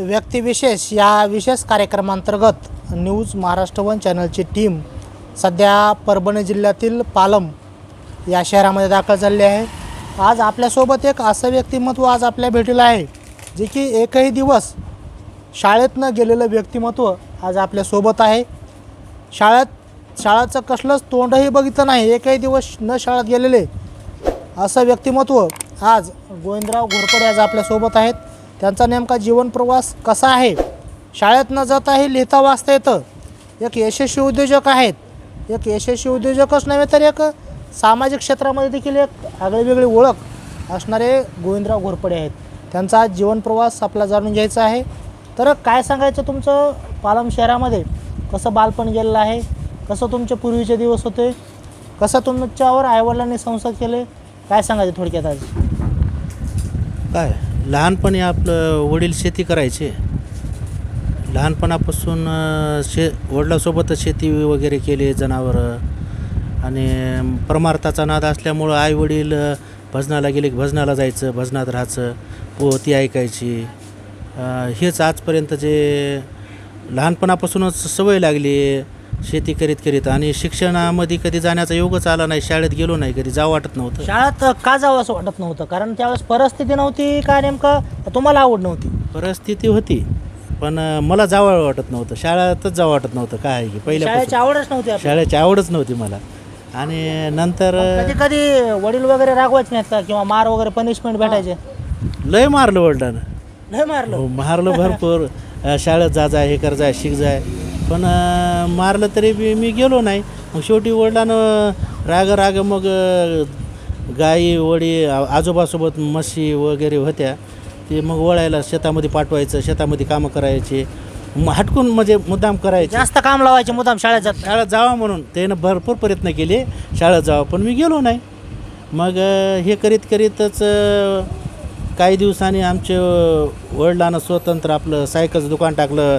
व्यक्तिविशेष या विशेष कार्यक्रमांतर्गत न्यूज महाराष्ट्र वन चॅनलची टीम सध्या परभणी जिल्ह्यातील पालम या शहरामध्ये दाखल झालेली आहे. आज आपल्यासोबत एक असं व्यक्तिमत्व आज आपल्या भेटीला आहे जे की एकही दिवस शाळेत न गेलेलं व्यक्तिमत्व आज आपल्यासोबत आहे. शाळेत शाळेचं कसलंच तोंडही बघितलं नाही एकही दिवस न शाळेत गेलेले असं व्यक्तिमत्व आज गोविंदराव घोरपडे आज आपल्यासोबत आहेत. त्यांचा नेमका जीवनप्रवास कसा आहे? शाळेत न जाताही लिहिता वाचता येतं. एक यशस्वी उद्योजक आहेत. एक यशस्वी उद्योजकच नव्हे तर एक सामाजिक क्षेत्रामध्ये देखील एक आगळीवेगळी ओळख असणारे गोविंदराव घोरपडे आहेत. त्यांचा आज आपला जाणून घ्यायचा आहे. तर काय सांगायचं तुमचं? पालम शहरामध्ये कसं बालपण गेलेलं आहे? कसं तुमचे पूर्वीचे दिवस होते? कसं तुमच्यावर आईवडिलांनी संसार केले? काय सांगायचं थोडक्यात आज? काय? लहानपणी आपलं वडील शेती करायचे. लहानपणापासून शे वडिलासोबतच शेती वगैरे केली जनावरं. आणि परमार्थाचा नाद असल्यामुळं आई वडील भजनाला गेले भजनाला जायचं भजनात राहायचं पोहती ऐकायची. हेच आजपर्यंत जे लहानपणापासूनच सवय लागली. शेती करीत करीत आणि शिक्षणामध्ये कधी जाण्याचा योगच आला नाही शाळेत गेलो नाही कधी जावं वाटत नव्हतं. शाळेत का जावं असं वाटत नव्हतं? कारण त्यावेळेस परिस्थिती नव्हती का नेमकं? तुम्हाला आवड नव्हती. परिस्थिती होती पण मला जावं वाटत नव्हतं. शाळेतच जावं वाटत नव्हतं काय आहे की शाळेची पहिल्या आवडच नव्हती आपल्याला. शाळेची आवडच नव्हती मला. आणि नंतर कधी कधी वडील वगैरे रागवायचे नाहीत का? किंवा मार वगैरे पनिशमेंट भेटायचे? लय मारलं वडिलानं. नाही मारलं. हो मारलं भरपूर. अं, शाळेत जा जा हे कर जाय शिक जाय पण मारलं तरी बी मी गेलो नाही. मग शेवटी वडिलानं राग राग मग गाई वडी आजोबासोबत म्हशी वगैरे होत्या. ते मग वळायला शेतामध्ये पाठवायचं शेतामध्ये कामं करायचे. मग हटकून म्हणजे मुद्दाम करायचे. जास्त काम लावायचे मुद्दाम शाळेत जात शाळेत जावा म्हणून. त्यानं भरपूर प्रयत्न केले. शाळेत जावं पण मी गेलो नाही. मग हे करीत करीतच काही दिवसांनी आमचे वडिलांना स्वतंत्र आपलं सायकलचं दुकान टाकलं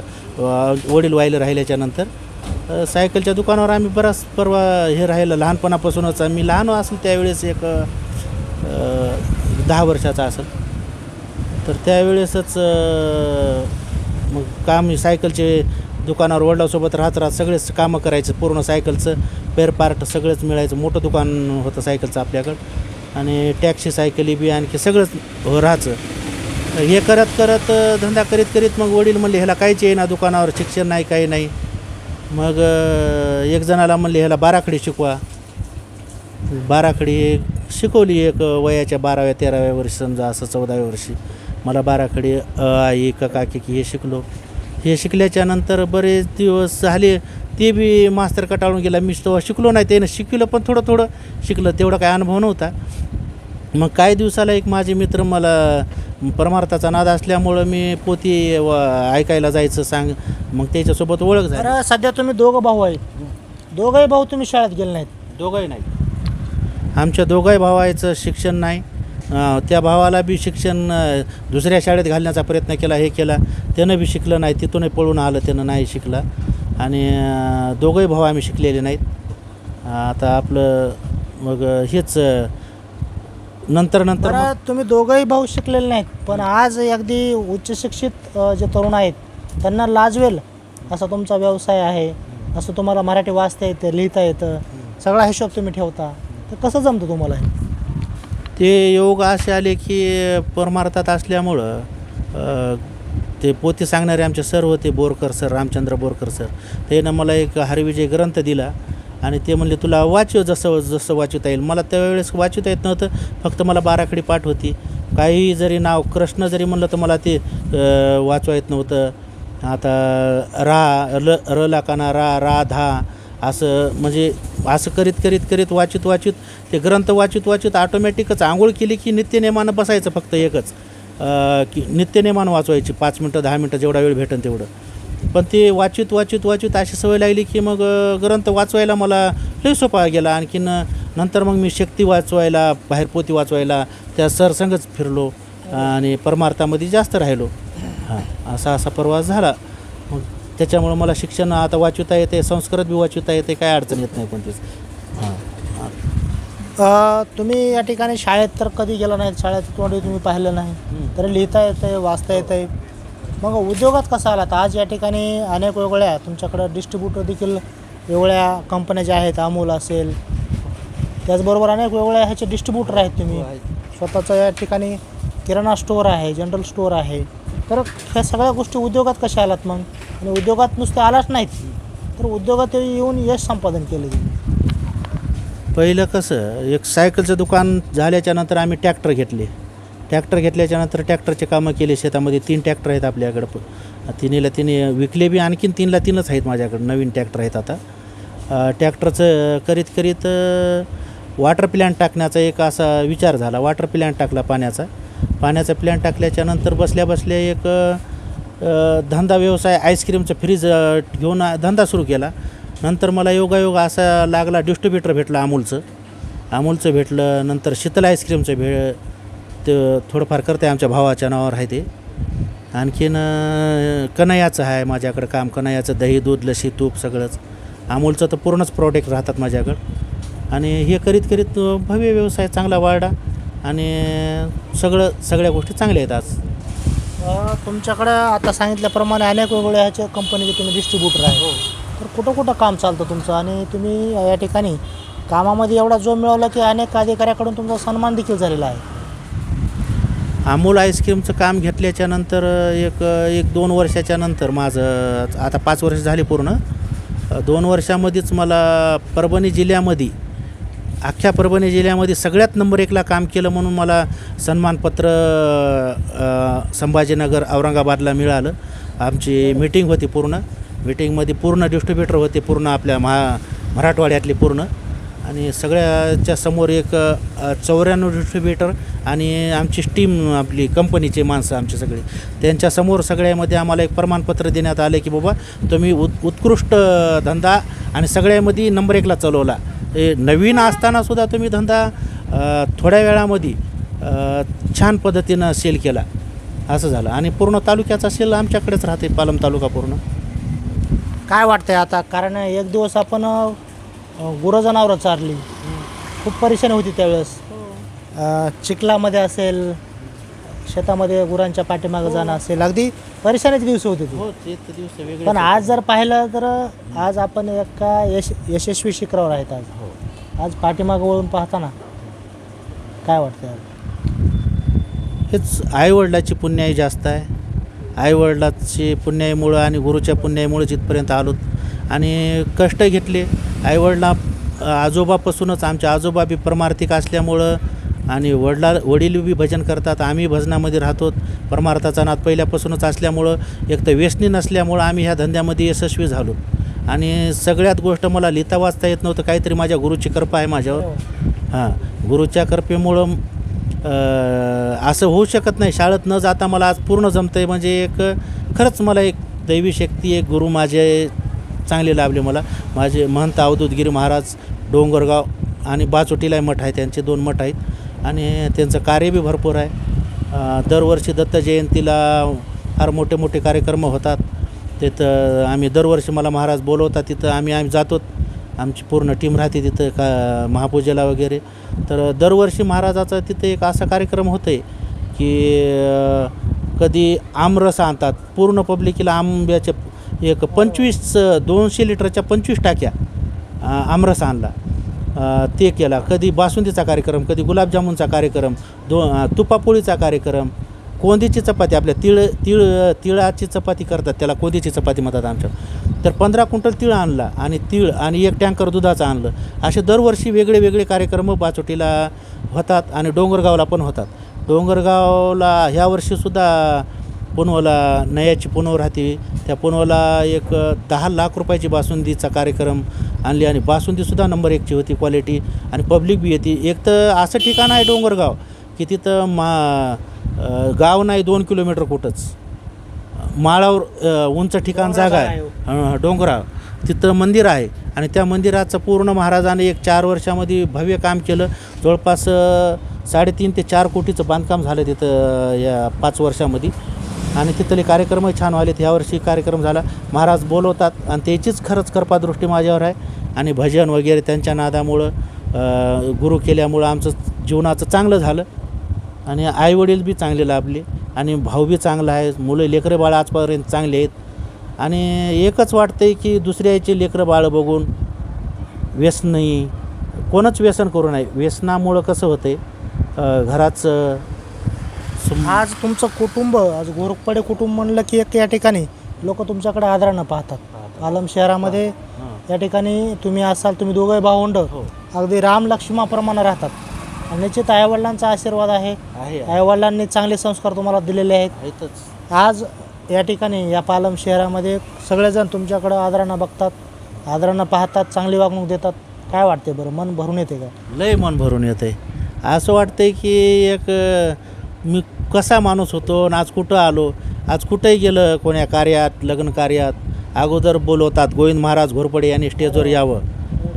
वडील व्हायला राहिल्याच्या नंतर. सायकलच्या दुकानावर आम्ही बराच परवा हे राहिलं लहानपणापासूनच. मी लहान असेल त्यावेळेस एक दहा वर्षाचा असेल. तर त्यावेळेसच मग काम सायकलचे दुकानावर वडिलासोबत राहत राहत सगळेच कामं करायचं पूर्ण सायकलचं पेअर पार्ट सगळंच मिळायचं. मोठं दुकान होतं सायकलचं आपल्याकडं. आणि टॅक्सी सायकली बी आणखी सगळंच हो राहायचं. हे करत करत धंदा करीत करीत मग वडील म्हणले ह्याला काहीच येईना दुकानावर शिक्षण नाही काही नाही. मग एक जणाला म्हणले ह्याला बाराखडी शिकवा. बाराखडी शिकवली एक वयाच्या बाराव्या तेराव्या वर्षी समजा असं चौदाव्या वर्षी. मला बाराखडी अ आई क काकी की हे शिकलो. हे शिकल्याच्या नंतर बरेच दिवस झाले ते बी मास्तर कटाळून गेला. मी तेव्हा शिकलो नाही त्यानं शिकलं पण थोडं थोडं शिकलं तेवढा काय अनुभव नव्हता. मग काही दिवसाला एक माझे मित्र मला परमार्थाचा नाद असल्यामुळं मी पोती व ऐकायला जायचं सांग मग त्याच्यासोबत ओळख झाली. सध्या तुम्ही दोघं भाऊ आहेत दोघंही भाऊ तुम्ही शाळेत गेले नाहीत. दोघंही नाही आमच्या दोघाही भावाचं शिक्षण नाही. त्या भावाला बी शिक्षण दुसऱ्या शाळेत घालण्याचा प्रयत्न केला हे केला. त्यानं बी शिकलं नाही तिथूनही पळून आलं त्यानं नाही शिकला. आणि दोघंही भाऊ आम्ही शिकलेले नाहीत. आता आपलं मग हेच नंतर नंतर तुम्ही दोघंही भाऊ शिकलेले नाहीत पण आज अगदी उच्च शिक्षित जे तरुण आहेत त्यांना लाजवेल असा तुमचा व्यवसाय आहे असं तुम्हाला मराठी वाचता येतं लिहिता येतं सगळा हिशोब तुम्ही ठेवता. तर कसं जमतं तुम्हाला? ते योग असे आले की परमार्थात असल्यामुळं ते पोते सांगणारे आमचे सर होते बोरकर सर रामचंद्र बोरकर सर. त्यानं मला एक हरिविजय ग्रंथ दिला आणि ते म्हणले तुला वाचव जसं जसं वाचवता येईल. मला त्यावेळेस वाचवता येत नव्हतं फक्त मला बाराखडी पाठ होती. काही जरी नाव कृष्ण जरी म्हणलं तर मला ते वाचवा येत नव्हतं. आता रा ल र लाकाना रा रा धा असं म्हणजे असं करीत करीत करीत वाचित वाचित ते ग्रंथ वाचित वाचित ऑटोमॅटिकच आंघोळ केली की नित्यनेमानं बसायचं फक्त एकच. की नित्यनेमानं वाचवायची पाच मिनटं दहा मिनटं जेवढा वेळ भेटेल तेवढं. पण ते वाचित वाचित वाचित अशी सवय लागली की मग ग्रंथ वाचवायला मला लई सोपा गेला. आणखीन नंतर मग मी शक्ती वाचवायला बाहेर पोती वाचवायला त्या सरसंगच फिरलो आणि परमार्थामध्ये जास्त राहिलो. हां असा असा प्रवास झाला. मग त्याच्यामुळं मला शिक्षण आता वाचवता येते संस्कृत बी वाचवता येते काय अडचण येत नाही कोणतीच. हां. हां. अ, तुम्ही या ठिकाणी शाळेत तर कधी गेला नाहीत शाळेत तोंडी तुम्ही पाहिलं नाही हं. तर लिहिता येतं आहे वाचता येतं आहे मग उद्योगात कसा आलात आज या ठिकाणी अनेक वेगवेगळ्या तुमच्याकडं डिस्ट्रीब्युटर देखील वेगवेगळ्या कंपन्या ज्या आहेत अमूल असेल त्याचबरोबर अनेक वेगवेगळ्या ह्याचे डिस्ट्रीब्युटर आहेत तुम्ही. स्वतःचं या ठिकाणी किराणा स्टोअर आहे जनरल स्टोअर आहे. तर ह्या सगळ्या गोष्टी उद्योगात कशा आलात मग? आणि उद्योगात नुसते आलाच नाहीत. तर उद्योगात येऊन यश संपादन केलं गेलं. पहिलं कसं एक सायकलचं दुकान झाल्याच्यानंतर आम्ही ट्रॅक्टर घेतले. ट्रॅक्टर घेतल्याच्या नंतर ट्रॅक्टरचे कामं केले शेतामध्ये तीन ट्रॅक्टर आहेत आपल्याकडं प- तिन्हीला तिने विकले बी आणखीन तीनला तीनच आहेत माझ्याकडं नवीन ट्रॅक्टर आहेत आता. ट्रॅक्टरचं करीत करीत वॉटर प्लॅन्ट टाकण्याचा एक असा विचार झाला. वॉटर प्लॅन टाकला पाण्याचा. पाण्याचा प्लॅन टाकल्याच्या नंतर बसल्या बसल्या एक धंदा व्यवसाय आईस्क्रीमचं फ्रीज घेऊन धंदा सुरू केला. नंतर मला योगायोग असा लागला डिस्ट्रीब्युटर भेटलं अमूलचं. अमूलचं भेटलं नंतर शीतल आईस्क्रीमचं भे ते थोडंफार करते आमच्या भावाच्या नावावर आहे ते. आणखीन कनयाचं आहे माझ्याकडं काम कनयाचं दही दूध लशी तूप सगळंच. अमूलचं तर पूर्णच प्रॉडक्ट राहतात माझ्याकडं. आणि हे करीत करीत भव्य व्यवसाय चांगला वाढला. आणि सगळं सगळ्या गोष्टी चांगल्या आहेत आज. तुमच्याकडं आता सांगितल्याप्रमाणे अनेक वेगवेगळ्या ह्याच्या कंपनीचे तुम्ही डिस्ट्रीब्युटर आहे तर कुठं कुठं काम चालतं तुमचं? आणि तुम्ही या ठिकाणी कामामध्ये एवढा जो मिळवला की अनेक अधिकाऱ्याकडून तुमचा सन्मान देखील झालेला आहे. अमूल आईस्क्रीमचं काम घेतल्याच्या नंतर एक एक दोन वर्षाच्या नंतर माझं आता पाच वर्ष झाली पूर्ण. दोन वर्षामध्येच मला परभणी जिल्ह्यामध्ये अख्ख्या परभणी जिल्ह्यामध्ये सगळ्यात नंबर एकला काम केलं म्हणून मला सन्मानपत्र संभाजीनगर औरंगाबादला मिळालं. आमची मीटिंग होती पूर्ण. मीटिंगमध्ये पूर्ण डिस्ट्रीब्युटर होते पूर्ण आपल्या महा मराठवाड्यातले पूर्ण. आणि सगळ्याच्या समोर एक चौऱ्याण्णव डिस्ट्रीब्युटर आणि आमची टीम आपली कंपनीचे माणसं आमचे सगळे. त्यांच्यासमोर सगळ्यामध्ये आम्हाला एक प्रमाणपत्र देण्यात आले की बाबा तुम्ही उत् उत्कृष्ट धंदा आणि सगळ्यामध्ये नंबर एकला चालवला. हे नवीन असतानासुद्धा तुम्ही धंदा थोड्या वेळामध्ये छान पद्धतीनं सेल केला. असं झालं. आणि पूर्ण तालुक्याचा सेल आमच्याकडेच राहते पालम तालुका पूर्ण. काय वाटतंय आता? कारण एक दिवस आपण अ, गुरंजनावरं चारली. खूप परेशानी होती त्यावेळेस. अ, चिखलामध्ये असेल शेतामध्ये गुरांच्या पाठीमागं जाणं असेल अगदी परेशानीचे दिवस होते ते. हो ते तर दिवस वेगळे पण आज जर पाहिलं तर आज आपण एका यश यशस्वी शिखरावर आहेत आज. हो. आज पाठीमागं वळून पाहताना काय वाटतं आज? हेच आईवडिलाची पुण्याई जास्त आहे. आईवडिलाची पुण्याईमुळं आणि गुरुच्या पुण्याईमुळं जिथपर्यंत आलो आणि कष्ट घेतले. आईवडिला आजोबापासूनच आमच्या आजोबा बी परमार्थिक असल्यामुळं आणि वडला वडील बी भजन करतात आम्ही भजनामध्ये राहतो. परमार्थाचा नाद पहिल्यापासूनच असल्यामुळं एक तर व्यसनी नसल्यामुळं आम्ही ह्या धंद्यामध्ये यशस्वी झालो. आणि सगळ्यात गोष्ट मला लिहिता वाचता येत नव्हतं काहीतरी माझ्या गुरुची कृपा आहे माझ्यावर. हां गुरुच्या कृपेमुळं असं होऊ शकत नाही. शाळेत न जाता मला आज पूर्ण जमतं आहे म्हणजे एक खरंच मला एक दैवी शक्ती एक गुरु माझे चांगले लाभले मला. माझे महंत अवधूतगिरी महाराज डोंगरगाव आणि बाचोटीला मठ आहे त्यांचे दोन मठ आहेत. आणि त्यांचं कार्य बी भरपूर आहे. दरवर्षी दत्त जयंतीला फार मोठे मोठे कार्यक्रम होतात. तिथं आम्ही दरवर्षी मला महाराज बोलवतात तिथं आम्ही आम्ही जातो. आमची पूर्ण टीम राहते तिथं का महापूजेला वगैरे. तर दरवर्षी महाराजाचा तिथं एक असा कार्यक्रम होतो आहे की कधी आमरस आणतात. पूर्ण पब्लिकीला आंब्याचे एक पंचवीस दोनशे लिटरच्या पंचवीस टाक्या आमरस आणला. ते केला. कधी बासुंदीचा कार्यक्रम कधी गुलाबजामुनचा कार्यक्रम दो तुपापोळीचा कार्यक्रम कोंदीची चपाती आपल्या तिळ तिळ तिळाची चपाती करतात त्याला कोंदीची चपाती म्हणतात आमच्या. तर पंधरा क्विंटल तिळ आणला आणि तिळ आणि एक टँकर दुधाचं आणलं. असे दरवर्षी वेगळे वेगळे कार्यक्रम बाचोटीला होतात आणि डोंगरगावला पण होतात. डोंगरगावला ह्या वर्षीसुद्धा पुनवला नयाची पुनव राहते. त्या पुनवला एक दहा लाख रुपयाची बासुंदीचा कार्यक्रम आणली आणि बासुंदीसुद्धा नंबर एकची होती क्वालिटी आणि पब्लिक बी येते. एक तर असं ठिकाण आहे डोंगरगाव की तिथं मा गाव नाही दोन किलोमीटर कुठंच. माळावर उंच ठिकाण जागा आहे. डोंगराव तिथं मंदिर आहे. आणि त्या मंदिराचं पूर्ण महाराजाने एक चार वर्षामध्ये भव्य काम केलं. जवळपास साडेतीन ते चार कोटीचं बांधकाम झालं तिथं या पाच वर्षामध्ये. आणि तिथले कार्यक्रमही छान व्हालेत यावर्षी कार्यक्रम झाला. महाराज बोलवतात आणि त्याचीच खरंच कृपादृष्टी माझ्यावर आहे. आणि भजन वगैरे त्यांच्या नादामुळं गुरु केल्यामुळं आमचं जीवनाचं चांगलं झालं. आणि आईवडील बी चांगले लाभले. आणि भाऊ बी चांगला आहे. मुलं लेकरं बाळं आजपर्यंत चांगले आहेत. आणि एकच वाटतं आहे की दुसऱ्याचे लेकरं बाळं बघून व्यसनही कोणच व्यसन करू नये. व्यसनामुळं कसं होतं आहे घराचं सम- आज तुमचं कुटुंब आज गोरखपडे कुटुंब म्हणलं की एक या ठिकाणी. लोक तुमच्याकडे आदरानं पाहतात. आलम शहरामध्ये हां. या ठिकाणी तुम्ही असाल तुम्ही दोघे भावंड. हो. अगदी राम लक्ष्माप्रमाणे राहतात. आणि निश्चित आईवडिलांचा आशीर्वाद आहे. आहे आईवडिलांनी चांगले संस्कार तुम्हाला दिलेले आहेत. आहेतच. आज या ठिकाणी या पालम शहरामध्ये सगळेजण तुमच्याकडं आदरानं बघतात आदरानं पाहतात चांगली वागणूक देतात. काय वाटते बरं? मन भरून येते का? लय मन भरून येते. असं वाटतंय की एक अ, मी कसा माणूस होतो आणि आज कुठं आलो? आज कुठंही गेलं कोण्या कार्यात लग्न कार्यात अगोदर बोलवतात गोविंद महाराज घोरपडे यांनी स्टेजवर यावं.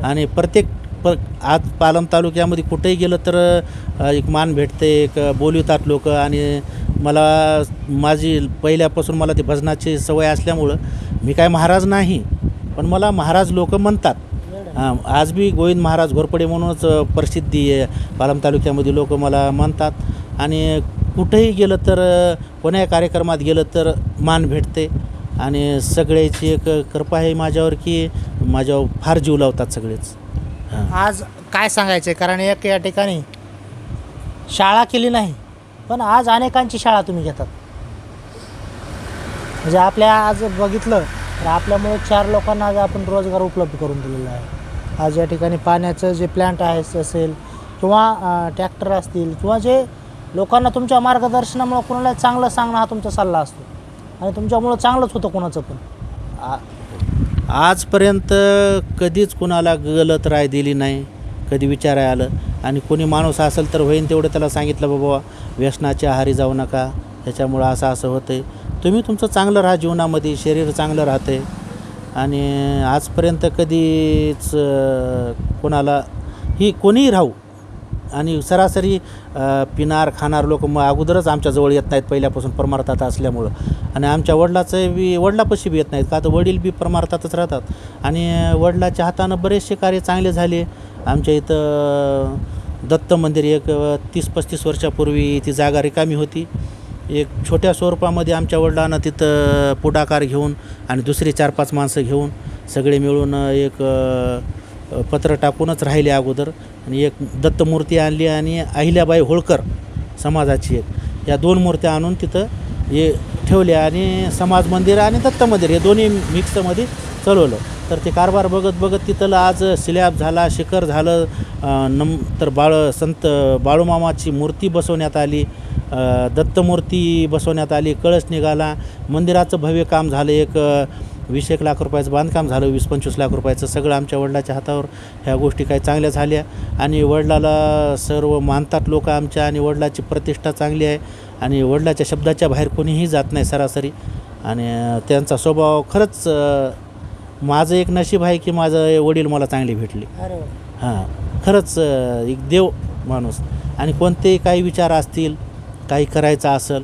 आणि प्रत्येक प आज पालम तालुक्यामध्ये कुठेही गेलं तर एक मान भेटते एक बोलवतात लोक. आणि मला माझी पहिल्यापासून मला ती भजनाची सवय असल्यामुळं मी काय महाराज नाही पण मला महाराज लोक म्हणतात. हां आज बी गोविंद महाराज घोरपडे म्हणूनच प्रसिद्धी आहे. पालम तालुक्यामध्ये लोक मला म्हणतात. आणि कुठेही गेलं तर कोण्या कार्यक्रमात गेलं तर मान भेटते. आणि सगळ्याची एक कृपा आहे माझ्यावर की माझ्यावर फार जीव लावतात सगळेच. आज काय सांगायचं आहे? कारण एक या ठिकाणी शाळा केली नाही पण आज अनेकांची शाळा तुम्ही घेतात. म्हणजे आपल्या आज बघितलं तर आपल्यामुळे चार लोकांना आज आपण रोजगार उपलब्ध करून दिलेला आहे. आज या ठिकाणी पाण्याचं जे प्लॅन्ट आहे असेल किंवा ट्रॅक्टर असतील किंवा जे लोकांना तुमच्या मार्गदर्शनामुळं कोणाला चांगलं सांगणं हा तुमचा सल्ला असतो. आणि तुमच्यामुळं चांगलंच होतं कोणाचं पण. आ- आजपर्यंत कधीच कुणाला गलत राय दिली नाही कधी विचाराय आलं. आणि कोणी माणूस असेल तर होईन तेवढं त्याला सांगितलं बाबा व्यसनाच्या आहारी जाऊ नका. त्याच्यामुळं असं असं होतं आहे तुम्ही तुमचं चांगलं राहा जीवनामध्ये शरीर चांगलं राहते आणि आजपर्यंत कधीच कोणाला ही कोणीही राहू आणि सरासरी पिणार खाणार लोक मग अगोदरच आमच्याजवळ येत नाहीत पहिल्यापासून परमार्थात असल्यामुळं. आणि आमच्या वडिलाचं बी वडिलापाशी बी येत नाहीत का? तर वडील बी परमार्थातच राहतात. आणि वडिलाच्या हातानं बरेचसे कार्य चांगले झाले. आमच्या इथं दत्त मंदिर एक तीस पस्तीस वर्षापूर्वी ती जागा रिकामी होती. एक छोट्या स्वरूपामध्ये आमच्या वडिलांना तिथं पुढाकार घेऊन आणि दुसरी चार पाच माणसं घेऊन सगळे मिळून एक पत्र टाकूनच राहिले अगोदर. आणि एक दत्तमूर्ती आणली आणि अहिल्याबाई होळकर समाजाची एक. या दोन मूर्त्या आणून तिथं हे ठेवल्या आणि समाज मंदिर आणि दत्त मंदिर हे दोन्ही मिक्समध्ये चालवलं. तर ते कारभार बघत बघत तिथलं आज स्लॅब झाला शिखर झालं. अ, नंतर बाळ संत बाळूमामाची मूर्ती बसवण्यात आली. दत्तमूर्ती बसवण्यात आली. कळस निघाला. मंदिराचं भव्य काम झालं. एक वीस एक लाख रुपयाचं बांधकाम झालं वीस पंचवीस लाख रुपयाचं सगळं आमच्या वडिलाच्या हातावर ह्या गोष्टी काही चांगल्या झाल्या. आणि वडिलाला सर्व मानतात लोक आमच्या आणि वडिलाची प्रतिष्ठा चांगली आहे. आणि वडिलाच्या शब्दाच्या बाहेर कोणीही जात नाही सरासरी. आणि त्यांचा स्वभाव खरंच माझं एक नशीब आहे की माझं वडील मला चांगले भेटले. अरे हां खरंच एक देव माणूस. आणि कोणतेही काही विचार असतील काही करायचं असेल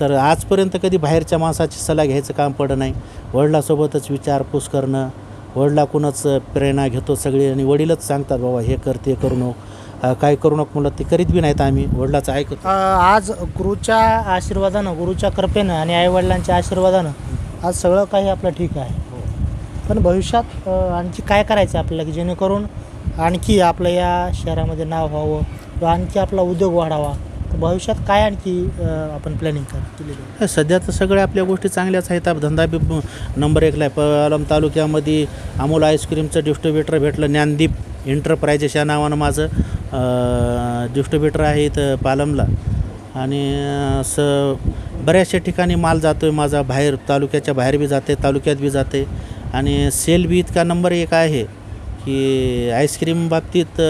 तर आजपर्यंत कधी बाहेरच्या माणसाची सल्ला घ्यायचं काम पडलं नाही. वडिलासोबतच विचारपूस करणं वडिलाकडूनच प्रेरणा घेतो सगळे आणि वडीलच सांगतात बाबा हे कर ते करू नको. काय करू नको म्हणलं ते करीत बी नाहीत आम्ही वडिलाचं ऐकतो आज गुरुच्या आशीर्वादानं गुरुच्या कृपेनं आणि आईवडिलांच्या आशीर्वादानं आज सगळं काही आपलं ठीक आहे. पण भविष्यात आणखी काय करायचं आपल्याला की जेणेकरून आणखी आपलं या शहरामध्ये नाव व्हावं किंवा आणखी आपला उद्योग वाढावा? तर भविष्यात काय आणखी आपण प्लॅनिंग कर केलेली सध्या तर सगळ्या आपल्या गोष्टी चांगल्याच आहेत. आप- धंदा बी नंबर एकला आहे. पलम तालुक्यामध्ये अमोल आईस्क्रीमचं डिस्ट्रीब्युटर भेटलं ज्ञानदीप एंटरप्रायजेस या नावानं माझं डिस्ट्रीब्युटर आहे इथं पालमला. आणि स बऱ्याचशा ठिकाणी माल जातो आहे माझा बाहेर तालुक्याच्या बाहेर बी जाते तालुक्यात बी जाते. आणि सेल बी इतका नंबर एक आहे की आईस्क्रीम बाबतीत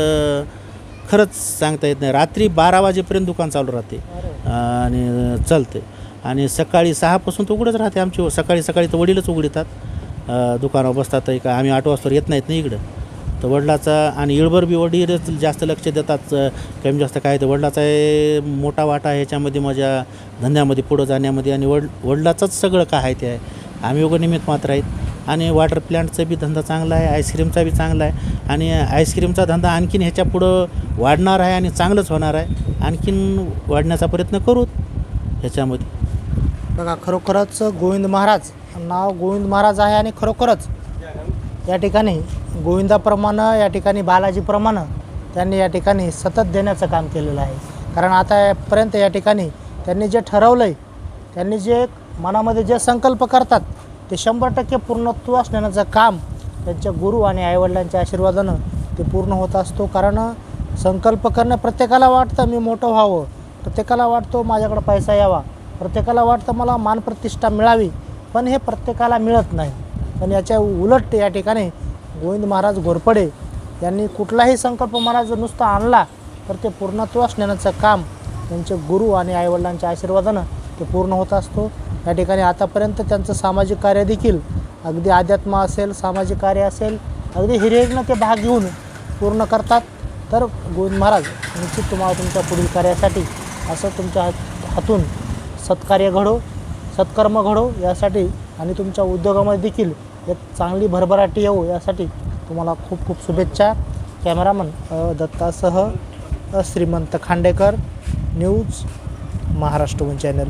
खरंच सांगता येत नाही. रात्री बारा वाजेपर्यंत दुकान चालू राहते. आणि चालते. आणि सकाळी सहापासून तर उघडच राहते आमची. सकाळी सकाळी तर वडीलच उघडतात. दुकानावर बसतात का आम्ही आठ वाजता येत नाहीत ना इकडं. तर वडिलाचा आणि इळभर बी वडीलच जास्त लक्ष देतात. कमी जास्त काय तर. वडिलाचा मोठा वाटा आहे. ह्याच्यामध्ये माझ्या धंद्यामध्ये पुढं जाण्यामध्ये आणि वड वडिलाचंच सगळं काय आहे ते आहे. आम्ही उघड निमित्त मात्र आहेत. आणि वॉटर प्लॅन्टचा बी धंदा चांगला आहे आईस्क्रीमचा बी चांगला आहे. आणि आईस्क्रीमचा धंदा आणखीन ह्याच्या पुढं वाढणार आहे आणि चांगलंच होणार आहे. आणखीन वाढण्याचा प्रयत्न करू ह्याच्यामध्ये. बघा खरोखरच गोविंद महाराज नाव गोविंद महाराज आहे आणि खरोखरच या ठिकाणी गोविंदाप्रमाणे या ठिकाणी बालाजीप्रमाणे त्यांनी या ठिकाणी सतत देण्याचं काम केलेलं आहे. कारण आतापर्यंत या ठिकाणी त्यांनी जे ठरवलं आहे त्यांनी जे मनामध्ये जे संकल्प करतात ते शंभर टक्के पूर्णत्वास नेण्याचं काम त्यांच्या गुरु आणि आईवडिलांच्या आशीर्वादानं ते पूर्ण होत असतो. कारण संकल्प करणं प्रत्येकाला वाटतं मी मोठं व्हावं. प्रत्येकाला वाटतो माझ्याकडं पैसा यावा. प्रत्येकाला वाटतं मला मानप्रतिष्ठा मिळावी. पण हे प्रत्येकाला मिळत नाही. पण याच्या उलट या ठिकाणी गोविंद महाराज घोरपडे यांनी कुठलाही संकल्प महाराज जर नुसता आणला तर ते पूर्णत्वास नेण्याचं काम त्यांचे गुरु आणि आईवडिलांच्या आशीर्वादानं ते पूर्ण होत असतो. या ठिकाणी आतापर्यंत त्यांचं सामाजिक कार्य देखील अगदी अध्यात्म असेल सामाजिक कार्य असेल अगदी हिरिरीनं ते भाग घेऊन पूर्ण करतात. तर गोविंद महाराज निश्चित तुम्हाला तुमच्या पुढील कार्यासाठी असं तुमच्या हात हातून सत्कार्य घडो सत्कर्म घडो यासाठी आणि तुमच्या उद्योगामध्ये देखील एक चांगली भरभराटी येऊ यासाठी तुम्हाला खूप खूप शुभेच्छा. कॅमेरामन दत्तासह श्रीमंत खांडेकर न्यूज महाराष्ट्र चॅनल.